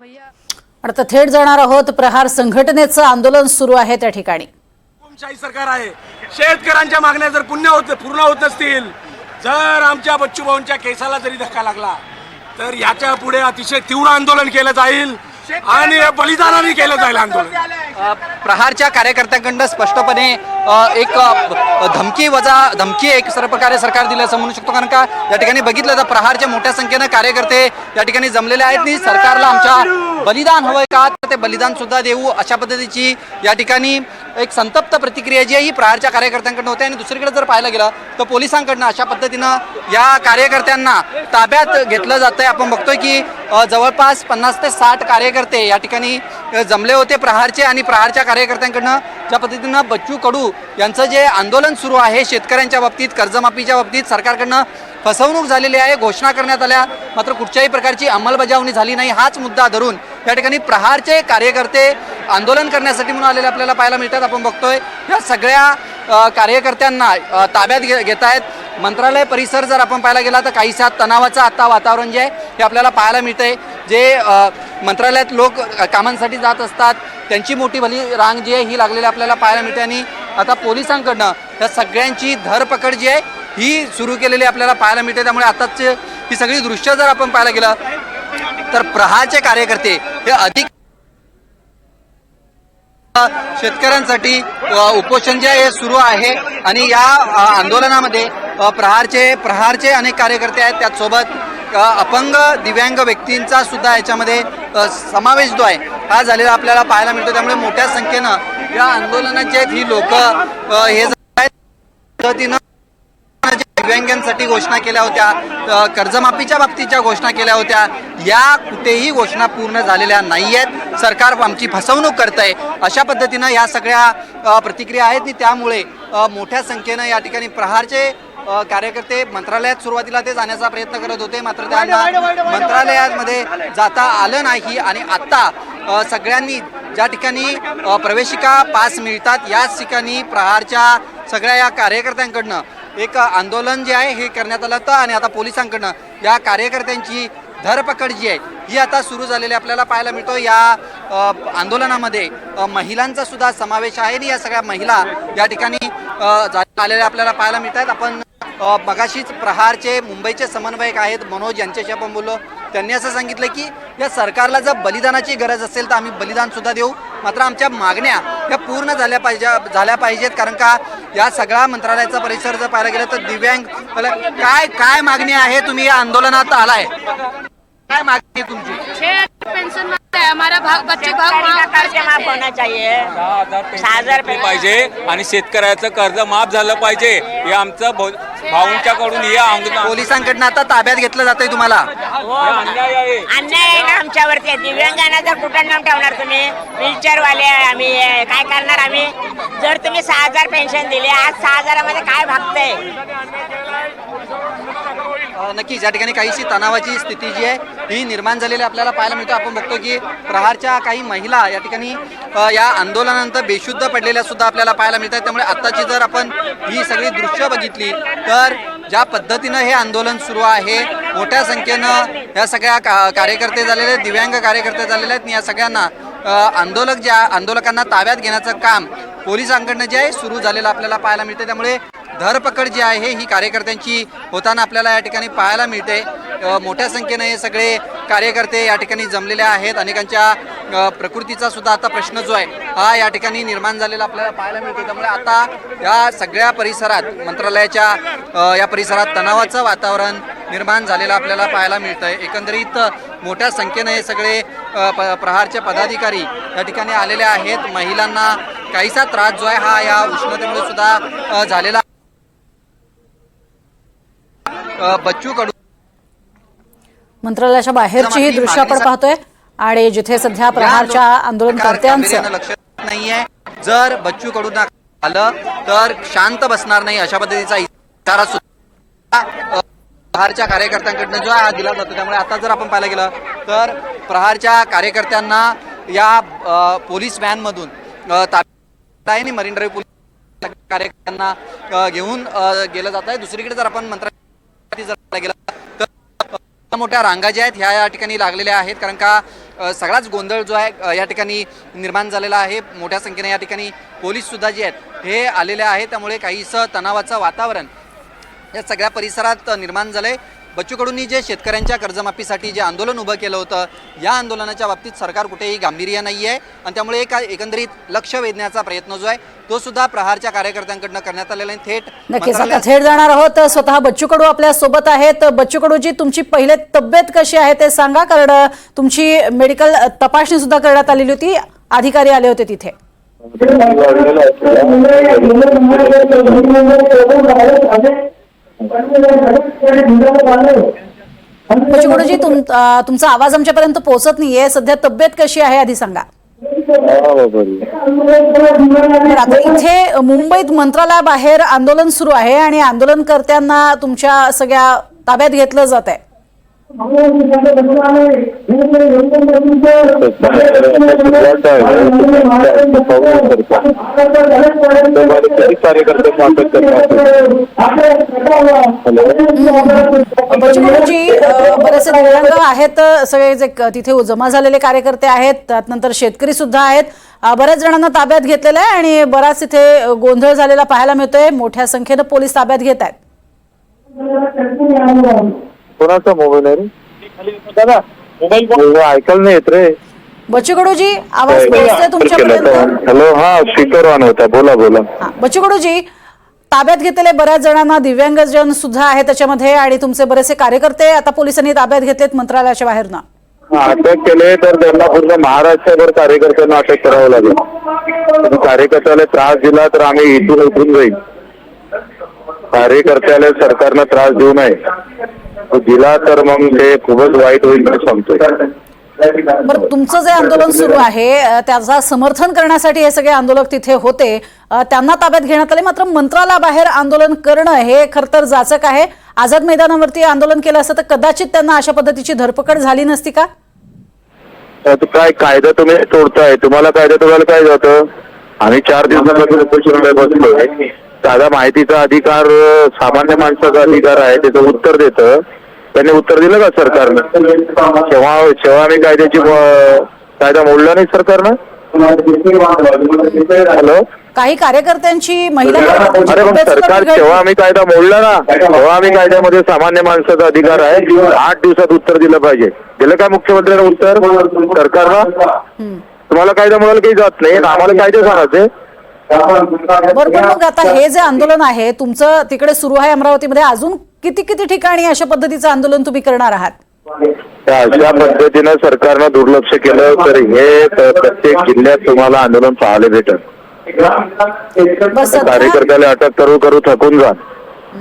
भैया. आता थेट जाणार आहोत प्रहार संघटनेचं आंदोलन सुरू आहे त्या ठिकाणी. हुकुमशाही सरकार आहे. शेतकऱ्यांच्या मागण्या जर पुण्य होत पूर्ण होत नसतील जर आमच्या बच्चू भाऊंच्या केसाला जरी धक्का लागला तर याच्यापुढे अतिशय तीव्र आंदोलन केलं जाईल. आणि बलिदानाने केलं जाईल आंदोलन. प्रहारच्या कार्यकर्त्यांकडनं स्पष्टपणे अ, एक अ, धमकी वजा धमकी एक सर्व प्रकारे सरकार दिलं असं म्हणू शकतो कारण का या ठिकाणी बघितलं तर प्रहारच्या मोठ्या संख्येनं कार्यकर्ते या ठिकाणी जमलेले आहेत आणि सरकारला आमच्या बलिदान हवंय का? तर ते बलिदान सुद्धा देऊ अशा पद्धतीची या ठिकाणी एक संतप्त प्रतिक्रिया जी आहे ही प्रहारच्या कार्यकर्त्यांकडनं होते आणि दुसरीकडे जर पाहायला गेलं तर पोलिसांकडनं अशा पद्धतीनं या कार्यकर्त्यांना ताब्यात घेतलं जातंय. आपण बघतोय की जवळपास पन्नास ते साठ कार्यकर्ते या ठिकाणी जमले होते प्रहारचे आणि प्रहारच्या कार्यकर्त्यांकडनं ज्या पद्धतीनं बच्चू कडू यांचं जे आंदोलन सुरू आहे शेतकऱ्यांच्या बाबतीत कर्जमाफीच्या बाबतीत सरकारकडनं फसवणूक झालेली आहे घोषणा करण्यात आल्या. मात्र कुठच्याही प्रकारची अंमलबजावणी झाली नाही. हाच मुद्दा धरून या ठिकाणी प्रहारचे कार्यकर्ते आंदोलन करण्यासाठी म्हणून आलेले आपल्याला पाहायला मिळतात. आपण बघतोय या सगळ्या कार्यकर्त्यांना ताब्यात घे घेत आहेत मंत्रालय परिसर जर आपण पाहायला गेला तर काहीसा तणावाचं आता वातावरण जे आहे हे आपल्याला पाहायला मिळतंय. जे मंत्रालयात लोक कामांसाठी जात असतात त्यांची मोठी भली रांग जी आहे ही लागलेली आपल्याला पाहायला मिळते. आणि आता पोलिसांकडनं या सगळ्यांची धरपकड जी आहे ही सुरू केलेली आपल्याला पाहायला मिळते. त्यामुळे आताच ही सगळी दृश्य जर आपण पाहायला गेलं तर प्रहारचे कार्यकर्ते हे अधिक शेतकऱ्यांसाठी उपोषण जे आहे हे सुरू आहे. आणि या आंदोलनामध्ये प्रहारचे प्रहारचे अनेक कार्यकर्ते आहेत. त्याचसोबत अपंग दिव्यांग व्यक्तींचा सुद्धा याच्यामध्ये समावेश जो आहे हा झालेला आपल्याला पाहायला मिळतो. त्यामुळे मोठ्या संख्येनं या आंदोलनाचे ही लोक हे पद्धतीनं दिव्यांगांसाठी घोषणा केल्या होत्या कर्जमाफीच्या बाबतीच्या घोषणा केल्या होत्या. या कुठेही घोषणा पूर्ण झालेल्या नाही आहेत सरकार आमची फसवणूक करत आहे अशा पद्धतीनं या सगळ्या प्रतिक्रिया आहेत आणि त्यामुळे मोठ्या संख्येनं या ठिकाणी प्रहारचे कार्यकर्ते मंत्रालयात सुरुवातीला ते जाण्याचा प्रयत्न करत होते. मात्र त्यांना मंत्रालयामध्ये जाता आलं नाही आणि आत्ता सगळ्यांनी ज्या ठिकाणी प्रवेशिका पास मिळतात याच ठिकाणी प्रहारच्या सगळ्या या कार्यकर्त्यांकडनं एक आंदोलन जे आहे हे करण्यात आलं होतं आणि आता पोलिसांकडनं या कार्यकर्त्यांची धरपकड जी आहे ही आता सुरू झालेली आपल्याला पाहायला मिळतो या आंदोलनामध्ये महिलांचा सुद्धा समावेश आहे आणि या सगळ्या महिला या ठिकाणी आलेल्या आपल्याला पाहायला मिळत आहेत आपण मगाशीच प्रहारचे मुंबईचे समन्वयक आहेत मनोज यांच्याशी आपण बोललो. त्यांनी असं सांगितलं की या सरकारला जर बलिदानाची गरज असेल तर आम्ही बलिदान सुद्धा देऊ. मात्र आमच्या मागण्या या पूर्ण झाल्या पाहिजे झाल्या पाहिजेत. कारण का या सगळ्या मंत्रालयाचा परिसर जर पाहायला गेलं तर दिव्यांग काय काय मागणी आहे? तुम्ही या आंदोलनात आलाय. काय मागणी तुमची? पेंशन मिळते हमारा भाग बच्चे भाग सरकारी का माफ कर्ज माफ होना चाहिए. सहा हजार पाहिजे आणि शेतकऱ्याचं कर्ज माफ झालं पाहिजे. हे आमचं भाऊ- भाऊंच्याकडून हे आंदोलन पोलिसांकडनं आता ताब्यात घेतलं जातंय तुम्हाला. हो अन्याय आहे. अन्याय आहे ना आमच्यावरती. दिव्यांगांना जर कुठं नाम ठेवणार तुम्ही? व्हीलचेअर वाले आम्ही अं, काय करणार आम्ही? जर तुम्ही सहा हजार पेन्शन दिले आज सहा हजारामध्ये काय भागतंय? अ, नक्कीच या ठिकाणी काहीशी तणावाची स्थिती जी आहे ही निर्माण झालेली आपल्याला पाहायला मिळतो. आपण बघतो की प्रहारच्या काही महिला या ठिकाणी या आंदोलनानंतर बेशुद्ध पडलेल्या सुद्धा आपल्याला पाहायला मिळतात. त्यामुळे आत्ताची जर आपण ही सगळी दृश्य बघितली तर ज्या पद्धतीनं हे आंदोलन सुरू आहे मोठ्या संख्येनं या सगळ्या का कार्यकर्ते झालेले आहेत, दिव्यांग कार्यकर्ते झालेले आहेत आणि या सगळ्यांना आंदोलक ज्या आंदोलकांना ताब्यात घेण्याचं काम पोलिसांकडनं जे आहे सुरू झालेलं आपल्याला पाहायला मिळते. त्यामुळे धरपकड जी आहे ही कार्यकर्त्यांची होताना आपल्याला या ठिकाणी पाहायला मिळते. मोठ्या संख्येनं हे सगळे कार्यकर्ते या ठिकाणी जमलेले आहेत. अनेकांच्या प्रकृतीचा सुद्धा आता प्रश्न जो आहे हा या ठिकाणी निर्माण झालेला आपल्याला पाहायला मिळतो त्यामुळे आता या सगळ्या परिसरात मंत्रालयाच्या या परिसरात तणावाचं वातावरण निर्माण झालेलं आपल्याला पाहायला मिळतंय. एकंदरीत मोठ्या संख्येनं हे सगळे प प्रहारचे पदाधिकारी या ठिकाणी आलेले आहेत. महिलांना काहीसा त्रास जो आहे हा या उष्णतेमुळे सुद्धा झालेला अ, बच्चू कडू मंत्रालयाच्या बाहेरची ही दृश्य आपण पाहतोय. आणि जिथे सध्या प्रहारच्या आंदोलनकर्त्यांचं लक्ष नाहीये. जर बच्चू कडून आलं तर शांत बसणार नाही अशा पद्धतीचा इशारा सुद्धा प्रहारच्या कार्यकर्त्यांकडनं जो हा दिला जातो. त्यामुळे आता जर आपण पाहायला गेलं तर प्रहारच्या कार्यकर्त्यांना या पोलीस व्हॅनमधून अ, ताब्यात मरीन ड्राईव्ह पोलीस कार्यकर्त्यांना घेऊन गेलं जात आहे दुसरीकडे जर आपण मंत्रा जर गेलं मोठ्या रांगा ज्या आहेत ह्या या ठिकाणी लागलेल्या आहेत. कारण का सगळाच गोंधळ जो आहे या ठिकाणी निर्माण झालेला आहे. मोठ्या संख्येने या ठिकाणी पोलीससुद्धा जे आहेत हे आलेले आहेत. त्यामुळे काहीसं तणावाचं वातावरण या सगळ्या परिसरात निर्माण झालंय. बच्चू कडूंनी जे शेतकऱ्यांच्या कर्जमाफीसाठी जे आंदोलन उभं केलं होतं या आंदोलनाच्या बाबतीत सरकार कुठेही गांभीर्य नाही आहे आणि त्यामुळे एक एकंदरीत लक्ष वेधण्याचा प्रयत्न जो आहे तो सुद्धा प्रहारच्या कार्यकर्त्यांकडनं करण्यात आलेला आहे थेट नक्कीच आता थेट जाणार आहोत स्वतः बच्चू कडू आपल्यासोबत आहेत बच्चू कडूजी तुमची पहिले तब्येत कशी आहे ते सांगा कारण तुमची मेडिकल तपासणी सुद्धा करण्यात आलेली होती अधिकारी आले होते तिथे बच्चू तुम तुमचा आवाज आमच्यापर्यंत पोहोचत नाहीये. सध्या तब्येत कशी आहे आधी सांगा. आता इथे मुंबईत मंत्रालयाबाहेर आंदोलन सुरू आहे आणि आंदोलनकर्त्यांना तुमच्या सगळ्या ताब्यात घेतलं जात आहे म्हणजे, बच्चूजी बरेचसे दिव्यांग आहेत सगळे जे तिथे जमा झालेले कार्यकर्ते आहेत त्यानंतर शेतकरी सुद्धा आहेत. बऱ्याच जणांना ताब्यात घेतलेलं आहे आणि बराच तिथे गोंधळ झालेला पाहायला मिळतोय. मोठ्या संख्येनं पोलीस ताब्यात घेत आहेत. कोणाचा मोबाईल आहे रे? दादा मोबाईल ऐकायला नाही येत रे. बच्चू कडूजी आवाज पोहोचतोय तुमच्यापर्यंत? हॅलो हा स्पीकर ऑन होता. बोला बोला. हा बच्चू कडूजी ताब्यात घेतलेले बऱ्याच जणांना दिव्यांगजन सुद्धा आहे त्याच्यामध्ये आणि तुमचे बरेचसे कार्यकर्ते आता पोलिसांनी ताब्यात घेतलेत मंत्रालयाच्या बाहेरनं. अटक केले तर त्यांना पूर्ण महाराष्ट्रभर कार्यकर्त्यांना अटक करावं लागेल. कार्यकर्त्याला त्रास दिला तर आम्ही इथून उठून जाईल. कार्यकर्त्याला सरकारनं त्रास देऊ नये. दिला तर मग ते खूपच वाईट होईल सांगतोय. बरं तुमचं जे आंदोलन सुरू आहे त्याचा समर्थन करण्यासाठी हे सगळे आंदोलक तिथे होते. त्यांना ताब्यात घेण्यात आले मात्र मंत्रालयाबाहेर आंदोलन करणं हे खरं तर जाचक आहे. आझाद मैदानावरती आंदोलन केलं असतं तर कदाचित त्यांना अशा पद्धतीची धरपकड झाली नसती का? काय कायदा तुम्ही तोडताय? तुम्हाला कायदा तोडायला काय जातं? आम्ही चार दिवसापासून उपोषणाला बसलोय. साधा माहितीचा अधिकार सामान्य माणसाचा अधिकार आहे त्याचं उत्तर देतं. त्यांनी उत्तर दिलं का सरकारनं? तेव्हा तेव्हा आम्ही कायद्याची कायदा मोडला नाही सरकारनं? हॅलो? काही कार्यकर्त्यांची महिला अरे मग सरकार. तेव्हा आम्ही कायदा मोडला ना. तेव्हा आम्ही कायद्यामध्ये सामान्य माणसाचा अधिकार आहे. आठ दिवसात उत्तर दिलं पाहिजे. दिलं काय मुख्यमंत्र्यांना उत्तर? सरकारनं? तुम्हाला कायदा मोडायला काही जात नाही. आम्हाला कायदे सांगायचे बरं पण मग आता हे जे आंदोलन आहे तुमचं तिकडे सुरू आहे अमरावतीमध्ये. अजून किती किती ठिकाणी अशा पद्धतीचं आंदोलन तुम्ही करणार आहात? त्या अशा पद्धतीनं सरकारनं दुर्लक्ष केलं तर हे प्रत्येक जिल्ह्यात तुम्हाला आंदोलन पाहायला भेटल. कार्यकर्त्याला अटक करू करू थकून जा.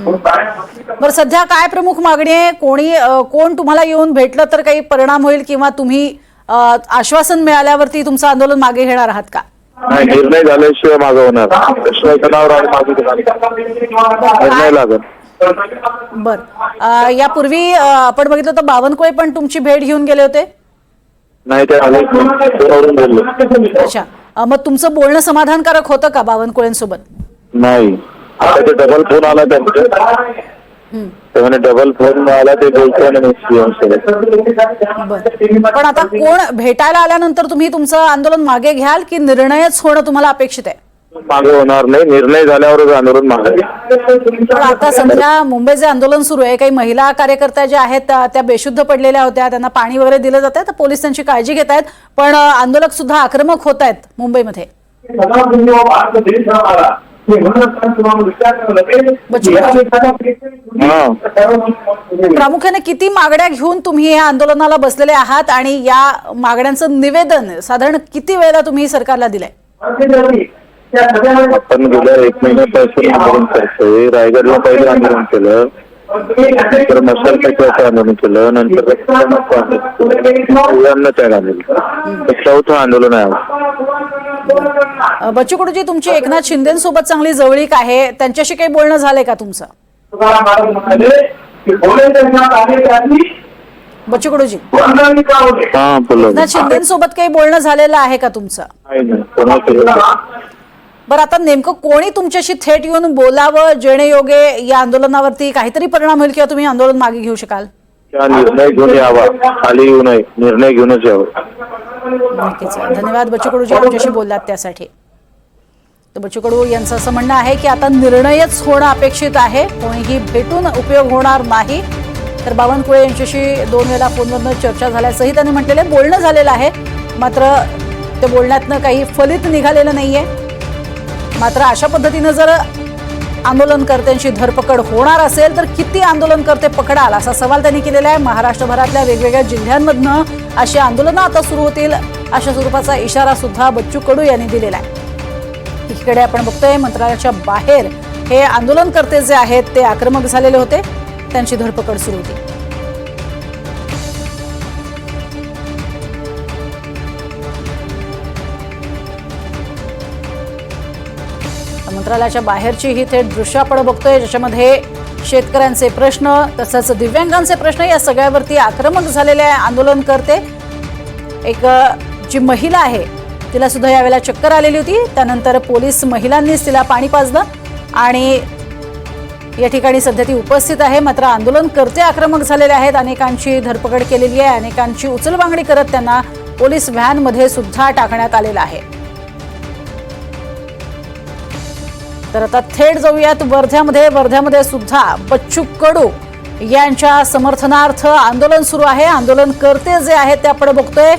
बरं सध्या काय प्रमुख मागणी आहे? कोणी कोण तुम्हाला येऊन भेटलं तर काही परिणाम होईल किंवा तुम्ही आश्वासन मिळाल्यावरती तुमचं आंदोलन मागे घेणार आहात का? नाही निर्णय झाल्याशिवाय मागं होणार. निर्णय लागत बर. यापूर्वी आपण बघितलं तर बावनकुळे पण तुमची भेट घेऊन गेले होते? नाही ते अच्छा. मग तुमचं बोलणं समाधानकारक होतं का बावनकुळेंसोबत? नाही. आता ते डबल फोन आला त्यांचं. ते म्हणे डबल फोन आला ते बोलतोय बर. पण आता कोण भेटायला आल्यानंतर तुम्ही तुमचं आंदोलन मागे घ्याल की निर्णयच होणं तुम्हाला अपेक्षित आहे? मागे होणार नाही. निर्णय झाल्यावरच आंदोलन मागे आता सध्या मुंबई जे आंदोलन सुरू आहे. काही महिला कार्यकर्त्या ज्या आहेत त्या- बेशुद्ध पडलेल्या होत्या. त्यांना पाणी वगैरे दिलं जात आहे तर पोलीस त्यांची काळजी घेत आहेत. पण आंदोलक सुद्धा आक्रमक होत आहेत मुंबईमध्ये. प्रामुख्याने किती मागण्या घेऊन तुम्ही या आंदोलनाला बसलेले आहात? आणि या मागण्यांचं निवेदन साधारण किती वेळेला तुम्ही सरकारला दिलंय? आपण गेल्या एक महिन्यापासून आंदोलन करतोय. रायगडला पहिलं आंदोलन केलं. नंतर मशाल पेटवायचं आंदोलन केलं. नंतर केलं. अन्नत्याग आंदोलन चौथं आंदोलन आहे बच्चू कडूजी तुमची एकनाथ शिंदेसोबत चांगली जवळीक आहे. त्यांच्याशी काही बोलणं झालंय का तुमचं? बच्चू कडूजी हा एकनाथ शिंदेसोबत काही बोलणं झालेलं आहे का तुमचं? बरं आता नेमकं कोणी तुमच्याशी थेट येऊन बोलावं जेणेयोगे या आंदोलनावरती काहीतरी परिणाम होईल किंवा तुम्ही आंदोलन मागे घेऊ शकाल? निर्णय घेऊन यावा खाली येऊ नये निर्णय घेऊनच यावा. नक्कीच. धन्यवाद. बच्चू कडू जे आमच्याशी बोललात त्यासाठी. तर बच्चू कडू यांचं असं म्हणणं आहे की आता निर्णयच होणं अपेक्षित आहे कोणीही भेटून उपयोग होणार नाही. तर बावनकुळे यांच्याशी दोन वेळा फोनवरनं चर्चा झाल्याचंही त्यांनी म्हटलेलं बोलणं झालेलं आहे. मात्र ते बोलण्यातनं काही फलित निघालेलं नाहीये. मात्र अशा पद्धतीनं जर आंदोलनकर्त्यांची धरपकड होणार असेल तर किती आंदोलनकर्ते पकडाल असा सवाल त्यांनी केलेला आहे. महाराष्ट्रभरातल्या वेगवेगळ्या जिल्ह्यांमधनं अशी आंदोलनं आता सुरू होतील अशा स्वरूपाचा इशारा सुद्धा बच्चू कडू यांनी दिलेला आहे. एकीकडे आपण बघतोय मंत्रालयाच्या बाहेर हे आंदोलनकर्ते जे आहेत ते आक्रमक झालेले होते. त्यांची धरपकड सुरू होती. मंत्रालयाच्या बाहेरची ही थेट दृश्य आपण बघतोय ज्याच्यामध्ये शेतकऱ्यांचे प्रश्न तसंच दिव्यांगांचे प्रश्न या सगळ्यावरती आक्रमक झालेले आहे आंदोलनकर्ते. एक जी महिला आहे तिला सुद्धा यावेळेला चक्कर आलेली होती. त्यानंतर पोलीस महिलांनीच तिला पाणी पाजलं आणि या ठिकाणी सध्या ती उपस्थित आहे. मात्र आंदोलन करते आक्रमक झालेले आहेत. अनेकांची धरपकड केलेली आहे. अनेकांची उचलबांगडी करत त्यांना पोलीस व्हॅनमध्ये सुद्धा टाकण्यात आलेलं आहे. तर आता थेट जाऊयात वर्ध्यामध्ये. वर्ध्यामध्ये सुद्धा बच्चू कडू यांच्या समर्थनार्थ आंदोलन सुरू आहे. आंदोलनकर्ते जे आहेत ते आपण बघतोय.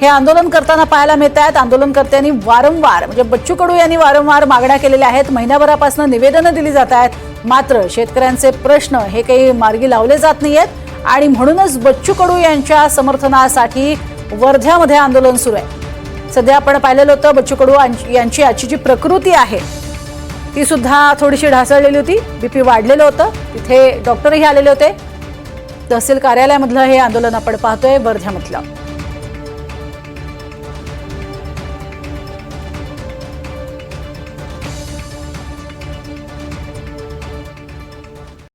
हे आंदोलन करताना पाहायला मिळत आहेत आंदोलनकर्त्यांनी वारंवार म्हणजे बच्चू कडू यांनी वारंवार मागण्या केलेल्या आहेत. महिन्याभरापासून निवेदनं दिली जात आहेत. मात्र शेतकऱ्यांचे प्रश्न हे काही मार्गी लावले जात नाहीयेत. आणि म्हणूनच बच्चू कडू यांच्या समर्थनासाठी वर्ध्यामध्ये आंदोलन सुरू आहे. सध्या आपण पाहिलेलं होतं बच्चू कडू यांची- यांची आजची जी प्रकृती आहे ती सुद्धा थोडीशी ढासळलेली होती. बीपी वाढलेलं होतं. तिथे डॉक्टरही आलेले होते. तहसील कार्यालयामधलं हे आंदोलन आपण पाहतोय. वर्ध्यामधलं